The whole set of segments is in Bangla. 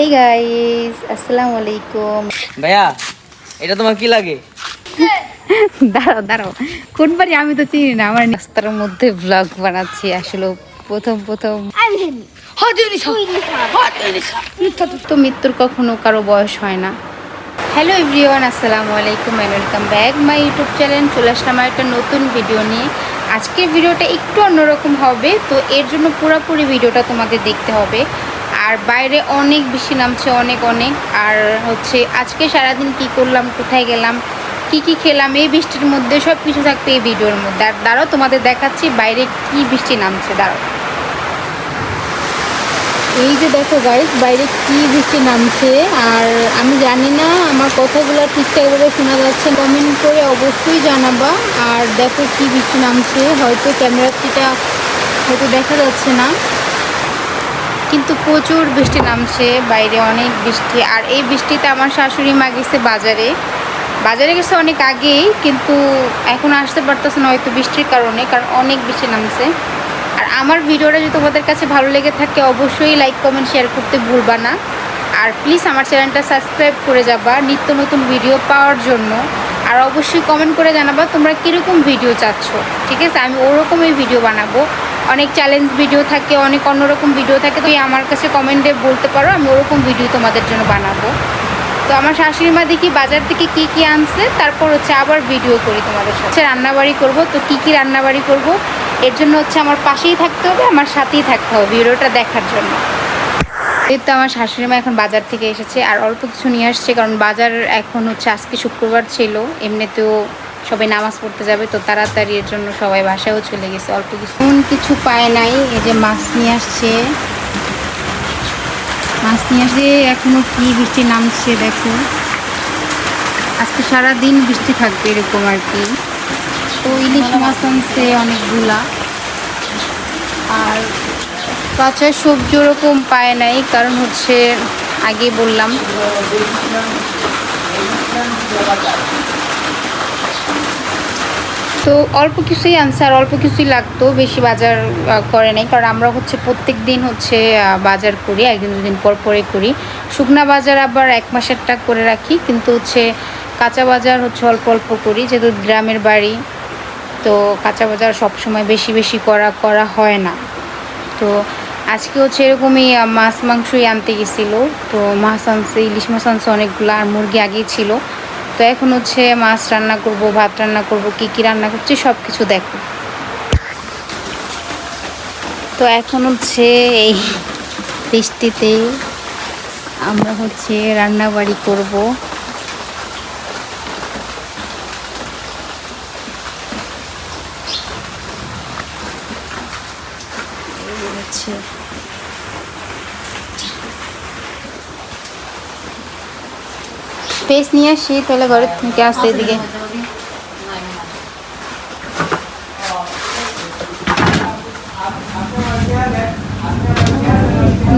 হে গাইস আসসালামু আলাইকুম ভাইয়া এটা তোমার কি লাগে? দাঁড়াও দাঁড়াও। কোন বাড়ি আমি তো চিনি না আমার রাস্তার মধ্যে ব্লগ বানাচ্ছি আসলে প্রথম প্রথম। তো মৃত্যুর কখনো কারও বয়স হয় না। হ্যালো এভরিওয়ান আসসালামু আলাইকুম and welcome back my YouTube channel চলে আসলাম আমার একটা নতুন ভিডিও নিয়ে। আজকের ভিডিওটা একটু অন্যরকম হবে তো এর জন্য পুরোপুরি ভিডিওটা তোমাদের দেখতে হবে। আর বাইরে অনেক বেশি নামছে, অনেক অনেক। আর হচ্ছে আজকে সারাদিন কি করলাম, কোথায় গেলাম, কি কি খেলাম, এই বৃষ্টির মধ্যে সব কিছু থাকবে এই ভিডিওর মধ্যে। আর দাঁড়াও, তোমাদের দেখাচ্ছি বাইরে কি বৃষ্টি নামছে, দাঁড়াও। এই যে দেখো গাইস বাইরে কি বৃষ্টি নামছে। আর আমি জানি না, আমার কথাগুলো ঠিকঠাকভাবে শোনা যাচ্ছে কমেন্ট করে অবশ্যই জানাবা। আর দেখো কি বৃষ্টি নামছে, হয়তো ক্যামেরাটিটা হয়তো দেখা যাচ্ছে না। কিন্তু প্রচুর বৃষ্টি নামছে, বাইরে অনেক বৃষ্টি। আর এই বৃষ্টিতে আমার শাশুড়ি মা গেছে বাজারে। বাজারে গেছে অনেক আগেই, কিন্তু এখন আসতে পারতেছে না হয়তো বৃষ্টির কারণে, কারণ অনেক বৃষ্টি নামছে। আর আমার ভিডিওটা যদি তোমাদের কাছে ভালো লেগে থাকে, অবশ্যই লাইক, কমেন্ট, শেয়ার করতে ভুলবা না। আর প্লিজ আমার চ্যানেলটা সাবস্ক্রাইব করে যাবা নিত্য নতুন ভিডিও পাওয়ার জন্য। আর অবশ্যই কমেন্ট করে জানাবা তোমরা কীরকম ভিডিও চাচ্ছ। ঠিক আছে? আমি ওরকমই ভিডিও বানাবো। অনেক চ্যালেঞ্জ ভিডিও থাকে, অনেক অন্যরকম ভিডিও থাকে তুমি আমার কাছে কমেন্টে বলতে পারো, আমি ওরকম ভিডিও তোমাদের জন্য বানাবো। তো আমার শাশুড়ি মা দেখি বাজার থেকে কি কি আনছে, তারপর হচ্ছে আবার ভিডিও করি তোমাদের সাথে। রান্নাবাড়ি করব, তো কি কি রান্নাবাড়ি করব, এর জন্য হচ্ছে আমার পাশেই থাকতে হবে, আমার সাথেই থাকতে হবে ভিডিওটা দেখার জন্য। এই তো আমার শাশুড়ি মা এখন বাজার থেকে এসেছে, আর অল্প কিছু নিয়ে আসছে, কারণ বাজার এখন হচ্ছে আজকে শুক্রবার ছিল, এমনিতেও সবাই নামাজ পড়তে যাবে, তো তাড়াতাড়ি এর জন্য সবাই বাসায়ও চলে গেছে, অল্প কিছু। কোন কিছু পায় নাই, এই যে মাছ নিয়ে আসছে। মাছ নিয়ে আসে এখনও কি বৃষ্টি নামছে দেখো। আজকে সারা দিন বৃষ্টি থাকবে এরকম আর কি। তো ইলিশ মাছ আনছে অনেকগুলা। আর কাঁচা সবজি ওরকম পায় নাই, কারণ হচ্ছে আগে বললাম। তো অল্প কিছুই আনছে আর অল্প কিছুই লাগতো, বেশি বাজার করে নাই। কারণ আমরা হচ্ছে প্রত্যেক দিন হচ্ছে বাজার করি একদিন দুদিন পর পরে করি। শুকনা বাজার আবার এক মাসেরটা করে রাখি, কিন্তু হচ্ছে কাঁচা বাজার হচ্ছে অল্প অল্প করি, যেহেতু গ্রামের বাড়ি। তো কাঁচা বাজার সবসময় বেশি বেশি করা করা হয় না। তো আজকে হচ্ছে এরকমই মাছ, মাংসই আনতে গেছিল। তো মাছ আনছে, ইলিশ মাছ আনছে অনেকগুলো, আর মুরগি আগেই ছিল। তো এখন হচ্ছে মাছ রান্না করব, ভাত রান্না করব, কি কি রান্না করছি সব কিছু দেখো। তো এখন হচ্ছে এই বৃষ্টিতে আমরা হচ্ছে রান্না বাড়ি করব এই হচ্ছে পেস্ট নিয়ে আসি, তাহলে ঘরের থেকে আসতে এদিকে?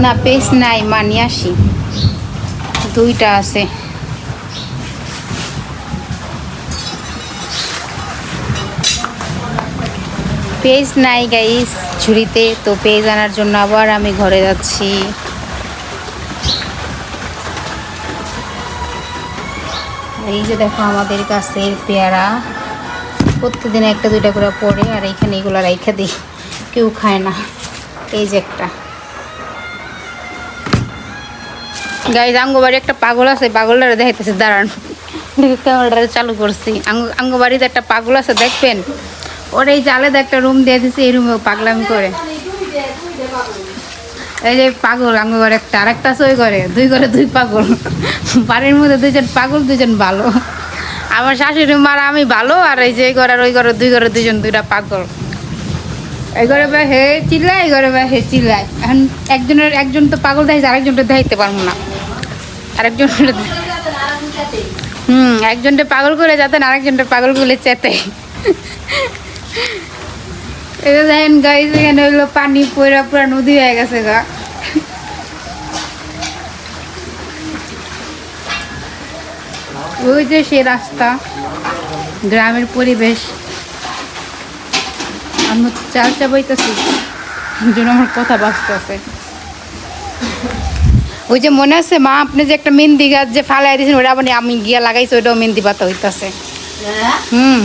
না পেস্ট নাই, মা, নিয়ে আসি। দুইটা আছে। পেজ নাই গাইস ঝুড়িতে, তো পেজ আনার জন্য আবার আমি ঘরে যাচ্ছি। এই যে দেখো আমাদের গাছের পেয়ারা। প্রত্যেকদিন একটা, দুইটা করে পড়ে, আর এইখানে এগুলো রাইখা দিই। কেউ খায় না। এই যে একটা। গাইজ আঙ্গবাড়ি একটা পাগল আছে পাগলটা দেখাইতেছে, দাঁড়ান। ক্যামেরাটা চালু করছি। আঙ্গ- আঙ্গবাড়িতে একটা পাগল আছে, দেখবেন? ওর এই আলাদা একটা রুম দিয়ে দিছে, এই রুমেও পাগলামি করে। এই যে পাগল আঙ্গবার একটা আর একটা ওই করে দুই করে দুই পাগল। বাড়ির মধ্যে দুইজন পাগল, দুইজন ভালো। আমার শাশুড়ি মার আমি ভালো, আর এই যে এই ঘর ওই ঘরে, দুই ঘরে দুইজন দুইটা পাগল। এই ঘরে বা হে চিল্লায়, এই ঘরে বা হে চিল্লায়। এখন একজনের, একজন তো পাগল দেখাইছে আরেকজনটা দেখাইতে পারব না। আরেকজন হুম একজনটা পাগল করে যাতে আরেকজনটা পাগল করে চেতে। এটা দেখেন গাইজ এখানে হইল পানি পয়রা পুরা নদী হয়ে গেছে গা। ওই যে সে রাস্তা গ্রামের পরিবেশ। আমি চাল চাবাইতেছি জন্য আমার কথা বাঁচতেছে। ওই যে মনে আছে মা আপনি যে একটা মেহেন্দি গাছ যে ফালাই দিয়েছেন ওটা আবার আমি গিয়া লাগাইছি ওইটাও মেহেন্দি পাতা হইতাছে। হুম।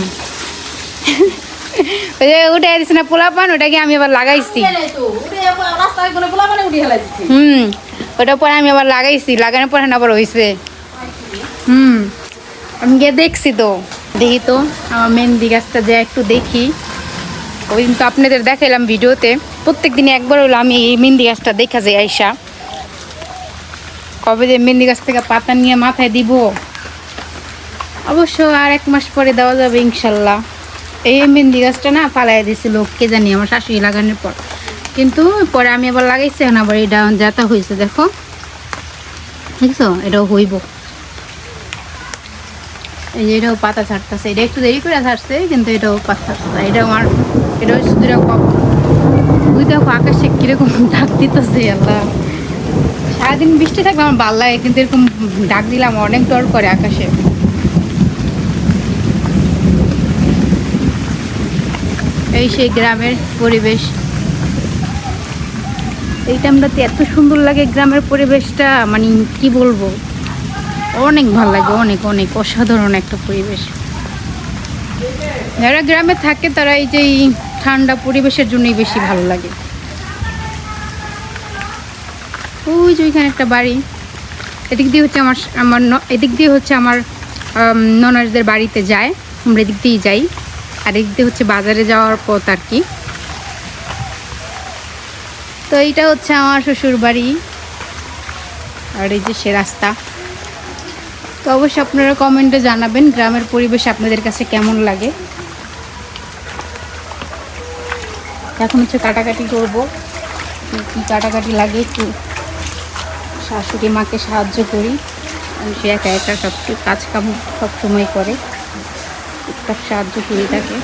ওই যে উঠে দিছে না পোলা পান ওটাকে আমি আবার লাগাইছি। হুম ওটা পরে আমি আবার লাগাইছি লাগানোর পরে না আবার হয়েছে হুম আমি গিয়ে দেখছি তো। দেখি তো আমার মেহেন্দি গাছটা যে একটু দেখি। ওই দিন তো আপনাদের দেখাইলাম ভিডিওতে। প্রত্যেক দিন একবার হলো আমি এই মেহেন্দি গাছটা দেখা যাই আইসা। কবে যে মেহেন্দি গাছ থেকে পাতা নিয়ে মাথায় দিব। অবশ্য আর এক মাস পরে দেওয়া যাবে ইনশাল্লাহ। এই মেহেন্দি গাছটা না পালাই দিছিল কে জানি, আমার শাশুড়ি লাগানোর পর। কিন্তু পরে আমি আবার লাগাইছি, এখন আবার এটা যাতা হয়েছে, দেখো। দেখছ? এটাও হইব। এই যে এটাও পাতা ছাড়তেছে। এটা একটু দেরি করে ছাড়ছে, কিন্তু এটাও পাতা ছাড়তেছে। এটা আমার এটাও শুধু এরকম ওই দেখো, আকাশে কীরকম ডাক দিতেছে, আল্লাহ। সারাদিন বৃষ্টি থাকলে আমার ভালো লাগে, কিন্তু এরকম ডাক দিলাম অনেক ডর করে আকাশে। এই সেই গ্রামের পরিবেশ। এই টাইমটাতে এত সুন্দর লাগে গ্রামের পরিবেশটা মানে কি বলব? অনেক ভালো লাগে অনেক অনেক অসাধারণ একটা পরিবেশ। যারা গ্রামে থাকে তারা এই যে ঠান্ডা পরিবেশের জন্যই বেশি ভালো লাগে। ওই যে ওইখানে একটা বাড়ি। এদিক দিয়ে হচ্ছে আমার আমার এদিক দিয়ে হচ্ছে আমার আম, ননাসদের বাড়িতে যায়। আমরা এদিক দিয়েই যাই। আর দিয়ে হচ্ছে বাজারে যাওয়ার পথ আর কি। তো এইটা হচ্ছে আমার শ্বশুর বাড়ি আর এই যে সে রাস্তা। তো অবশ্যই আপনারা কমেন্টে জানাবেন গ্রামের পরিবেশ আপনাদের কাছে কেমন লাগে। এখন হচ্ছে কাটাকাটি করব। কি কাটাকাটি লাগে একটু শাশুড়ি মাকে সাহায্য করি। সে একা একা সব কাজ কাম সবসময় করে। টুকটাক সাহায্য করি তাকে।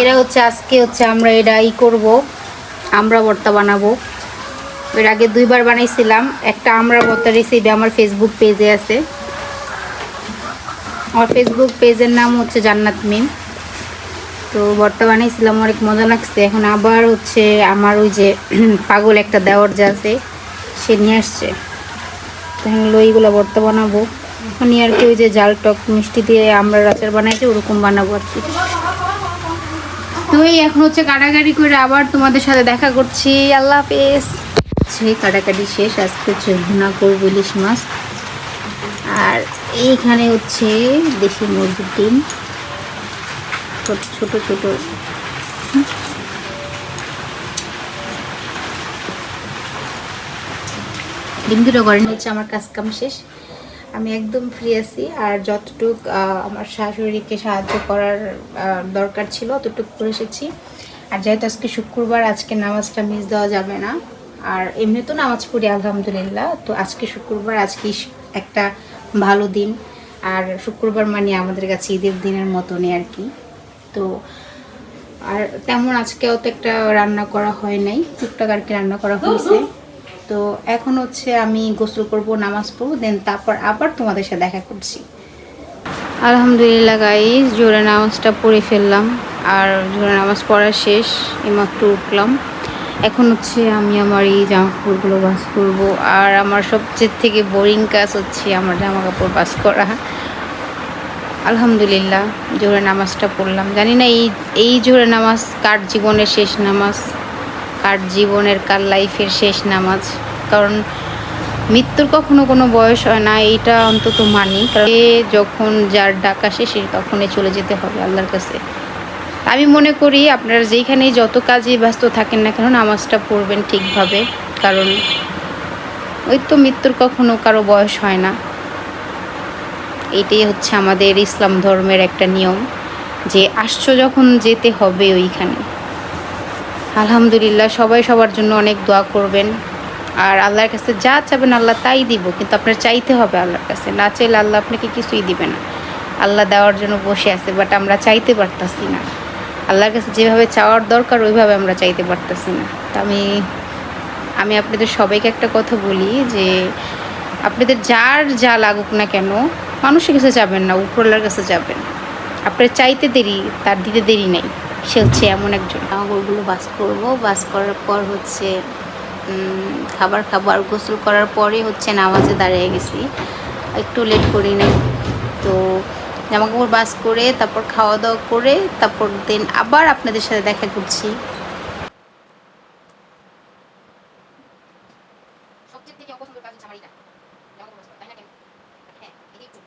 এরা হচ্ছে, আজকে হচ্ছে আমরা এটা ই করব, আমরা ভর্তা বানাবো। এর আগে দুইবার বানাইছিলাম, একটা আমরা ভর্তা রেসিপি আমার ফেসবুক পেজে আছে। আমার ফেসবুক পেজের নাম হচ্ছে জান্নাত মিম। তো ভর্তা বানিয়েছিলাম অনেক মজা লাগছে। এখন আবার হচ্ছে আমার ওই যে পাগল একটা দেওয়ার যে আছে, সে নিয়ে আসছে। লইগুলো ভর্তা বানাবো। মানে আর কি ওই যে জাল টক মিষ্টি দিয়ে আমরা আচার বানাইছি, ওরকম বানাবো আর কি। তো এই এখন হচ্ছে কাটাকাটি করে আবার তোমাদের সাথে দেখা করছি। আল্লাহ হাফেজ। সে কাটাকাটি শেষ, আজকে হচ্ছে ভুনা করব ইলিশ মাছ। আর এইখানে হচ্ছে দেশি মুরগির ডিম। ছোট ছোট। ডিম দুটো করেন হচ্ছে আমার কাজ কাম শেষ। আমি একদম ফ্রি আছি আর যতটুক আমার শাশুড়িকে সাহায্য করার দরকার ছিল অতটুক করে এসেছি। আর যেহেতু আজকে শুক্রবার, আজকে নামাজটা মিস দেওয়া যাবে না। আর এমনি তো নামাজ পড়ি, আলহামদুলিল্লাহ। তো আজকে শুক্রবার, আজকে একটা ভালো দিন। আর শুক্রবার মানে আমাদের কাছে ঈদের দিনের মতনই আর কি। তো, আর তেমন আজকে অত একটা রান্না করা হয় নাই। টুকটাক আর কি রান্না করা হয়েছে। তো এখন হচ্ছে আমি গোসল করব, নামাজ পড়ব দেন তারপর আবার তোমাদের সাথে দেখা করছি। আলহামদুলিল্লাহ গাইজ জোরে নামাজটা পড়ে ফেললাম, আর জোরে নামাজ পড়া শেষ এইমাত্র উঠলাম। এখন হচ্ছে আমি আমার এই জামা কাপড়গুলো বাস করব, আর আমার সবচেয়ে থেকে বোরিং কাজ হচ্ছে আমার জামা কাপড় বাস করা। আলহামদুলিল্লাহ জোহরের নামাজটা পড়লাম। জানি না এই এই জোহরের নামাজ কার জীবনের শেষ নামাজ? কার জীবনের কার লাইফের শেষ নামাজ। কারণ মৃত্যুর কখনো কোনো বয়স হয় না, এইটা অন্তত মানি। কারণ যখন যার ডাক আসে, সে তখনই চলে যেতে হবে আল্লাহর কাছে। আমি মনে করি আপনারা যেখানেই যত কাজে ব্যস্ত থাকেন না কেন, নামাজটা পড়বেন ঠিকভাবে। কারণ ওই তো মৃত্যুর কখনো কারও বয়স হয় না। এটাই হচ্ছে আমাদের ইসলাম ধর্মের একটা নিয়ম, যে আসছো যখন যেতে হবে ওইখানে। আলহামদুলিল্লাহ, সবাই সবার জন্য অনেক দোয়া করবেন। আর আল্লাহর কাছে যা চাবেন আল্লাহ তাই দিব, কিন্তু আপনার চাইতে হবে আল্লাহর কাছে। না চাইলে আল্লাহ আপনাকে কিছুই দিবে না। আল্লাহ দেওয়ার জন্য বসে আছে বাট আমরা চাইতে পারতাছি না। আল্লাহর কাছে যেভাবে চাওয়ার দরকার, ওইভাবে আমরা চাইতে পারতাছি না। তো আমি আমি আপনাদের সবাইকে একটা কথা বলি যে, আপনাদের যার যা লাগুক না কেন, মানুষের কাছে যাবেন না, উপরওয়ালার কাছে যাবেন আপনার চাইতে দেরি, তার দিতে দেরি নেই। সে হচ্ছে এমন একজন। গরুগুলো বাস করব। বাস করার পর হচ্ছে খাবার খাবার গোসল করার পরে হচ্ছে নামাজে দাঁড়িয়ে গেছি। একটু লেট করি নাই। তো জামাকাপড় বাস করে, তারপর খাওয়া দাওয়া করে, তারপর দিন আবার আপনাদের সাথে দেখা করছি সবচেয়ে থেকে অপছন্দের কাজ হচ্ছে আমার এটা জামা কাপড় তাই না কেন হ্যাঁ এটাই তো।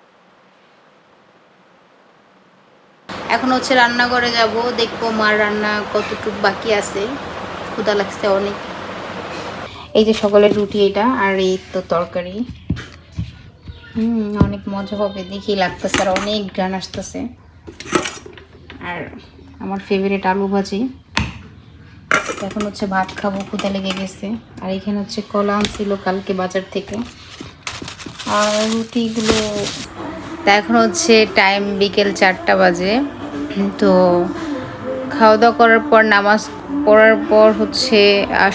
এখন হচ্ছে রান্নাঘরে যাব, দেখব মার রান্না কতটুকু বাকি আছে। ক্ষুদা লাগছে অনেক। এই যে সকলের রুটি এটা আর এই তো তরকারি। হুম, অনেক মজা হবে, দেখি লাগতেছে আর অনেক গান আসতেছে। আর আমার ফেভারিট আলু ভাজি। এখন হচ্ছে ভাত খাব ক্ষুদা লেগে গেছে। আর এখানে হচ্ছে কলা আনছিল কালকে বাজার থেকে। আর রুটিগুলো, তা এখন হচ্ছে টাইম বিকেল চারটা বাজে। তো খাওয়া দাওয়া করার পর, নামাজ পড়ার পর হচ্ছে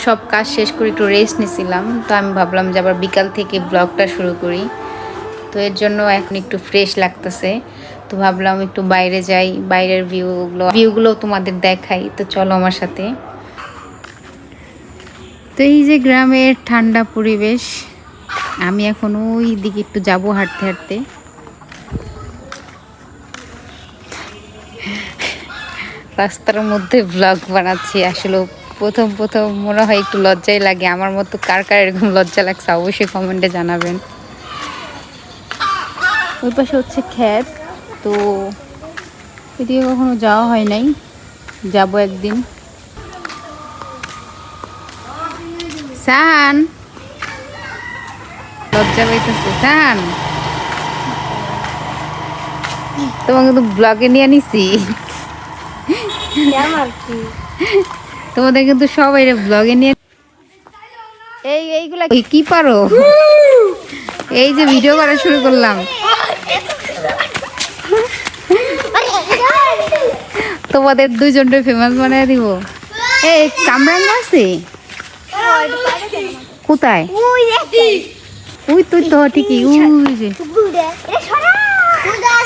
সব কাজ শেষ করে একটু রেস্ট নিছিলাম। তো আমি ভাবলাম যে আবার বিকাল থেকে ব্লগটা শুরু করি। তো এর জন্য এখন একটু ফ্রেশ লাগতেছে। তো ভাবলাম একটু বাইরে যাই, বাইরের ভিউগুলো ভিউগুলো তোমাদের দেখাই। তো চলো আমার সাথে। তো এই যে গ্রামের ঠান্ডা পরিবেশ, আমি এখন ওই দিকে একটু যাব হাঁটতে হাঁটতে। রাস্তার মধ্যে ব্লগ বানাচ্ছি। আসলে প্রথম প্রথম মনে হয় একটু লজ্জাই লাগে। আমার মতো কার কার এরকম লজ্জা লাগছে অবশ্যই কমেন্টে জানাবেন। ওই পাশে হচ্ছে খ্যাত। তো এদিকে কখনো যাওয়া হয় নাই। যাব একদিন। সান! লজ্জা পাইতেছে, সান! তোমাকে তো ব্লগে নিয়ে নিছি তোমাদের কিন্তু সবাই ব্লগে নিয়ে এই এইগুলা কি- কি পারো? এই যে ভিডিও করা শুরু করলাম। তোমাদের দুইজনটা ফেমাস বানিয়ে দিব। এই কামরাঙ্গা আছে? কোথায়? ওই তুই তো ঠিকই ওই যে।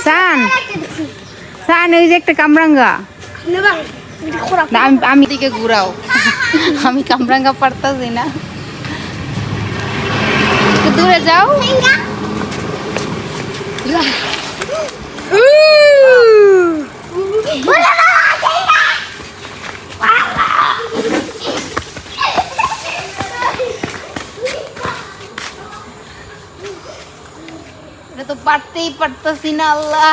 সান সান ওই যে একটা কামরাঙ্গা। না আমি আমি দিকে ঘুরাও। আমি কামরাঙ্গা পারতাছি না। একটু দূরে যাও। এটা তো পারতেই পারতাছি না আল্লাহ।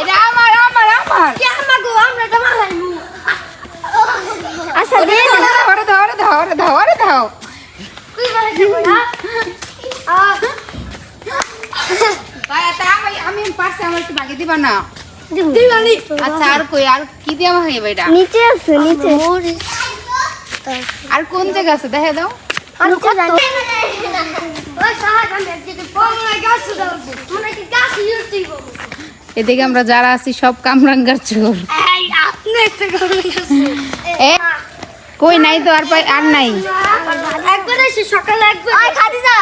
এটা আমার আমার আমার আচ্ছা ওরে ধরে ধরে ধরে ধরে দাও। আমি পারছি আমার একটু বাগে দিবা না? আচ্ছা আর কই আর কি দিয়া এটা? নিচে আছে নিচে। আর কোন জায়গা আছে? দেখে দাও। এদিকে আমরা যারা আছি সব কামরাঙ্গার চোর। এ কই নাই তো আর পাই আর নাই। একবার এসে সকালে একবার। খাদিজা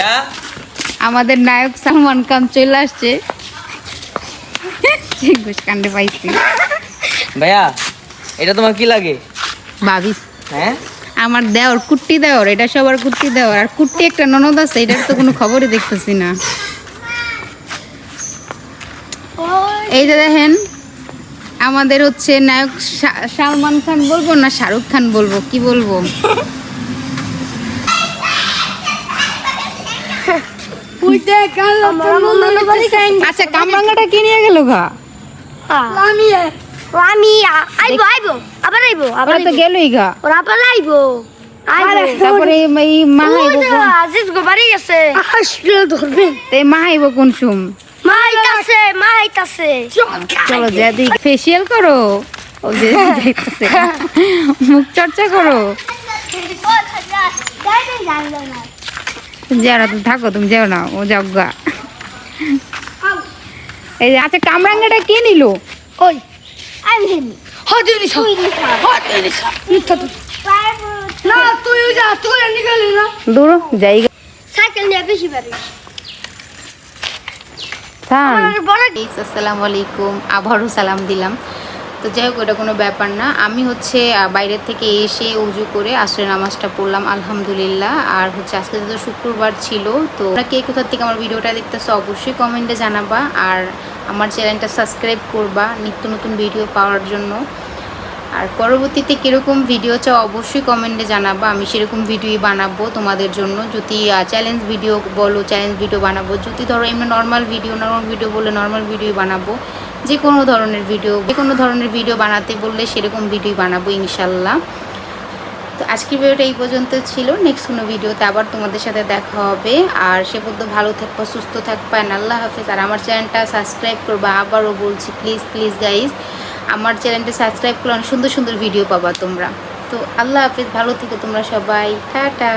হ্যাঁ? আমাদের নায়ক সালমান খান চলে আসছে। কাণ্ডে পাইছি। ভাইয়া এটা তোমার কি লাগে? ভাবি হ্যাঁ? আমার দেওর কুট্টি দেওর এটা সবার কুট্টি দেওর। আর কুট্টি একটা ননদ আছে এটার তো কোনো খবরই দেখতেছি না। এই যে দেখেন আমাদের হচ্ছে নায়ক সালমান খান বলব না শাহরুখ খান বলব? কি বলব? আচ্ছা কামরাঙ্গাটা কি নিয়ে গেল গা? আমি আমি আইবো আইবো। আবার আইবো আবার তো গেলই গা। ওরা আবার আইবো। তারপরে এই- মাহাইব ওই যে আজিজ গো বাড়ি গেছে। আসলে ধরবে। এই মাহাইব কোন সুম? মাইতাছে মাইতাছে চলো যা দিক ফেসিয়াল করো। ও যে দেখতেছে। মুখ চর্চা করো। যারা তুমি থাকো তুমি যাও না ও যাও গা। এই যে আচ্ছা কামরাঙ্গাটা কে নিল? ওই আমি হেমি হদি নিছা। হদি নিছা। মিথ্যা তো না তুই যা তুই নিগলি না? দূর জায়গা। সাইকেল নিয়ে বেশি পারিস। আসসালামু আলাইকুম। আবারও সালাম দিলাম। তো যাই হোক ওটা কোনো ব্যাপার না। আমি হচ্ছে বাইরের থেকে এসে উজু করে আসরে নামাজটা পড়লাম আলহামদুলিল্লাহ। আর হচ্ছে আজকে তো শুক্রবার ছিল তো তোমরা কে কোথা থেকে আমার ভিডিওটা দেখতেছো অবশ্যই কমেন্টে জানাবা। আর আমার চ্যানেলটা সাবস্ক্রাইব করবা নিত্য নতুন ভিডিও পাওয়ার জন্য। আর পরবর্তীতে কীরকম ভিডিও চাও অবশ্যই কমেন্টে জানাব। আমি সেরকম ভিডিওই বানাবো তোমাদের জন্য। যদি চ্যালেঞ্জ ভিডিও বলো চ্যালেঞ্জ ভিডিও বানাবো, যদি ধরো এমনি নর্মাল ভিডিও নর্মাল ভিডিও বলে নর্মাল ভিডিও বানাবো যে কোনো ধরনের ভিডিও যে কোনো ধরনের ভিডিও বানাতে বললে সেরকম ভিডিও বানাবো ইনশাল্লাহ। তো আজকের ভিডিওটা এই পর্যন্ত ছিল। নেক্সট কোনো ভিডিওতে আবার তোমাদের সাথে দেখা হবে। আর সে পর্যন্ত ভালো থাকবা, সুস্থ থাকবা আল্লাহ হাফেজ। আর আমার চ্যানেলটা সাবস্ক্রাইব করবা। আবারও বলছি প্লিজ প্লিজ গাইজ আমার চ্যানেলটা সাবস্ক্রাইব করলে অনেক সুন্দর সুন্দর ভিডিও পাবা তোমরা। তো আল্লাহ হাফিজ, ভালো থেকো তোমরা সবাই। টাটা।